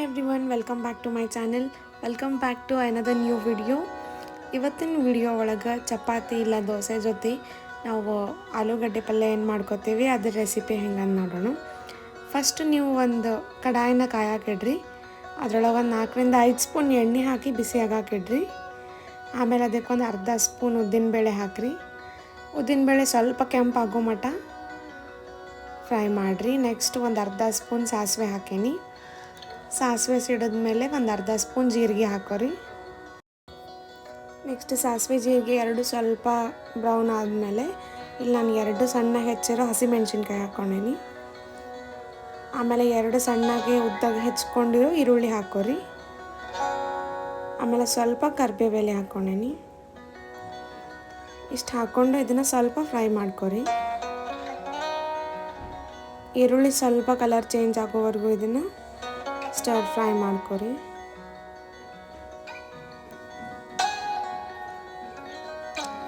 Hi everyone welcome back to my channel welcome back to another new video ಇವತ್ತಿನ video ಒಳಗೆ ಚಪಾತಿ ಇಲ್ಲ ದೋಸೆ ಜೊತೆ ನಾವು ಆಲೂಗಡ್ಡೆ ಪಲ್ಯ ಏನು ಮಾಡ್ಕೋತೀವಿ, ಅದ್ರ ರೆಸಿಪಿ ಹೆಂಗಂದು ನೋಡೋಣ. ಫಸ್ಟ್ ನೀವು ಒಂದು ಕಡಾಯಿನ ಕಾಯಾಕಿಡ್ರಿ ಅದರೊಳಗೆ ಒಂದು ನಾಲ್ಕರಿಂದ ಐದು ಸ್ಪೂನ್ ಎಣ್ಣೆ ಹಾಕಿ ಬಿಸಿ ಆಗಾಕಿಡ್ರಿ ಆಮೇಲೆ ಅದಕ್ಕೆ ಒಂದು ಅರ್ಧ ಸ್ಪೂನ್ ಉದ್ದಿನಬೇಳೆ ಹಾಕಿರಿ. ಉದ್ದಿನಬೇಳೆ ಸ್ವಲ್ಪ ಕೆಂಪಾಗೋ ಮಟ್ಟ ಫ್ರೈ ಮಾಡಿರಿ. ನೆಕ್ಸ್ಟ್ ಒಂದು ಅರ್ಧ ಸ್ಪೂನ್ ಸಾಸಿವೆ ಹಾಕೀನಿ. ಸಾಸಿವೆ ಸಿಡಿದ್ಮೇಲೆ ಒಂದು ಅರ್ಧ ಸ್ಪೂನ್ ಜೀರಿಗೆ ಹಾಕೋರಿ. ನೆಕ್ಸ್ಟ್ ಸಾಸಿವೆ ಜೀರಿಗೆ ಎರಡು ಸ್ವಲ್ಪ ಬ್ರೌನ್ ಆದಮೇಲೆ ಇಲ್ಲಿ ನಾನು ಎರಡು ಸಣ್ಣ ಹೆಚ್ಚಿರೋ ಹಸಿಮೆಣ್ಸಿನ್ಕಾಯಿ ಹಾಕ್ಕೊಂಡೀನಿ ಆಮೇಲೆ ಎರಡು ಸಣ್ಣಗೆ ಉದ್ದಾಗಿ ಹೆಚ್ಕೊಂಡಿರೋ ಈರುಳ್ಳಿ ಹಾಕೋರಿ. ಆಮೇಲೆ ಸ್ವಲ್ಪ ಕರ್ಬೇವೆಲೆ ಹಾಕ್ಕೊಂಡೀನಿ ಇಷ್ಟು ಹಾಕ್ಕೊಂಡು ಇದನ್ನು ಸ್ವಲ್ಪ ಫ್ರೈ ಮಾಡ್ಕೊರಿ. ಈರುಳ್ಳಿ ಸ್ವಲ್ಪ ಕಲರ್ ಚೇಂಜ್ ಆಗೋವರೆಗೂ ಇದನ್ನು ಸ್ಟರ್ ಫ್ರೈ ಮಾಡ್ಕೊರಿ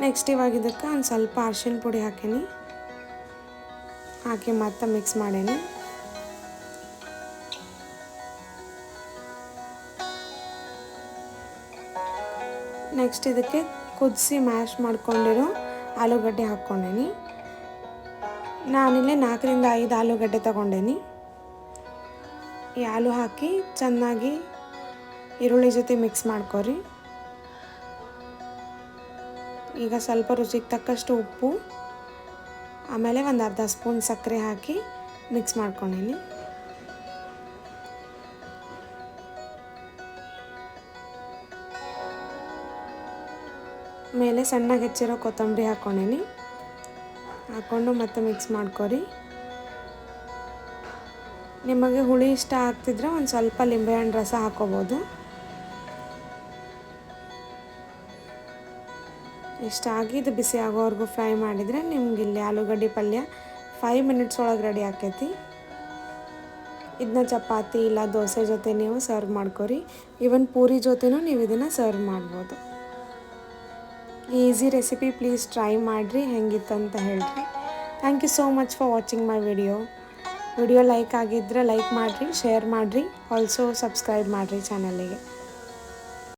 ನೆಕ್ಸ್ಟ್ ಇವಾಗ ಇದಕ್ಕೆ ಒಂದು ಸ್ವಲ್ಪ ಅರ್ಶಿನ ಪುಡಿ ಹಾಕೀನಿ. ಹಾಕಿ ಮತ್ತೆ ಮಿಕ್ಸ್ ಮಾಡೇನಿ. ನೆಕ್ಸ್ಟ್ ಇದಕ್ಕೆ ಕುದಿಸಿ ಮ್ಯಾಶ್ ಮಾಡ್ಕೊಂಡಿರೋ ಆಲೂಗಡ್ಡೆ ಹಾಕ್ಕೊಂಡೇನಿ. ನಾನಿಲ್ಲೇ ನಾಲ್ಕರಿಂದ ಐದು ಆಲೂಗಡ್ಡೆ ತಗೊಂಡೇನಿ. ಈ ಹಾಕಿ ಚೆನ್ನಾಗಿ ಈರುಳ್ಳಿ ಜೊತೆ ಮಿಕ್ಸ್ ಮಾಡ್ಕೊರಿ. ಈಗ ಸ್ವಲ್ಪ ರುಚಿಗೆ ತಕ್ಕಷ್ಟು ಉಪ್ಪು, ಆಮೇಲೆ ಒಂದು ಅರ್ಧ ಸ್ಪೂನ್ ಸಕ್ಕರೆ ಹಾಕಿ ಮಿಕ್ಸ್ ಮಾಡ್ಕೊಂಡಿನಿ. ಮೇಲೆ ಸಣ್ಣಗೆ ಹೆಚ್ಚಿರೋ ಕೊತ್ತಂಬರಿ ಹಾಕ್ಕೊಂಡೀನಿ ಹಾಕ್ಕೊಂಡು ಮತ್ತೆ ಮಿಕ್ಸ್ ಮಾಡ್ಕೊರಿ. ನಿಮಗೆ ಹುಳಿ ಇಷ್ಟ ಆಗ್ತಿದ್ರೆ ಒಂದು ಸ್ವಲ್ಪ ಲಿಂಬೆಹಣ್ಣು ರಸ ಹಾಕೋಬೋದು. ಇಷ್ಟ ಆಗಿ ಇದು ಬಿಸಿ ಆಗೋವರೆಗೂ ಫ್ರೈ ಮಾಡಿದರೆ ನಿಮ್ಗೆ ಇಲ್ಲಿ ಆಲೂಗಡ್ಡೆ ಪಲ್ಯ ಫೈವ್ ಮಿನಿಟ್ಸ್ ಒಳಗೆ ರೆಡಿ ಆಕೈತಿ ಇದನ್ನ ಚಪಾತಿ ಇಲ್ಲ ದೋಸೆ ಜೊತೆ ನೀವು ಸರ್ವ್ ಮಾಡ್ಕೋರಿ. ಈವನ್ ಪೂರಿ ಜೊತೆನೂ ನೀವು ಇದನ್ನು ಸರ್ವ್ ಮಾಡ್ಬೋದು. ಈಸಿ ರೆಸಿಪಿ ಪ್ಲೀಸ್ ಟ್ರೈ ಮಾಡಿರಿ ಹೆಂಗಿತ್ತು ಅಂತ ಹೇಳಿರಿ. Thank you so much for watching my video video like ಆಗಿದ್ದರೆ ಲೈಕ್ ಮಾಡಿರಿ ಶೇರ್ ಮಾಡಿರಿ. ಆಲ್ಸೋ ಸಬ್ಸ್ಕ್ರೈಬ್ ಮಾಡಿರಿ ಚಾನಲಿಗೆ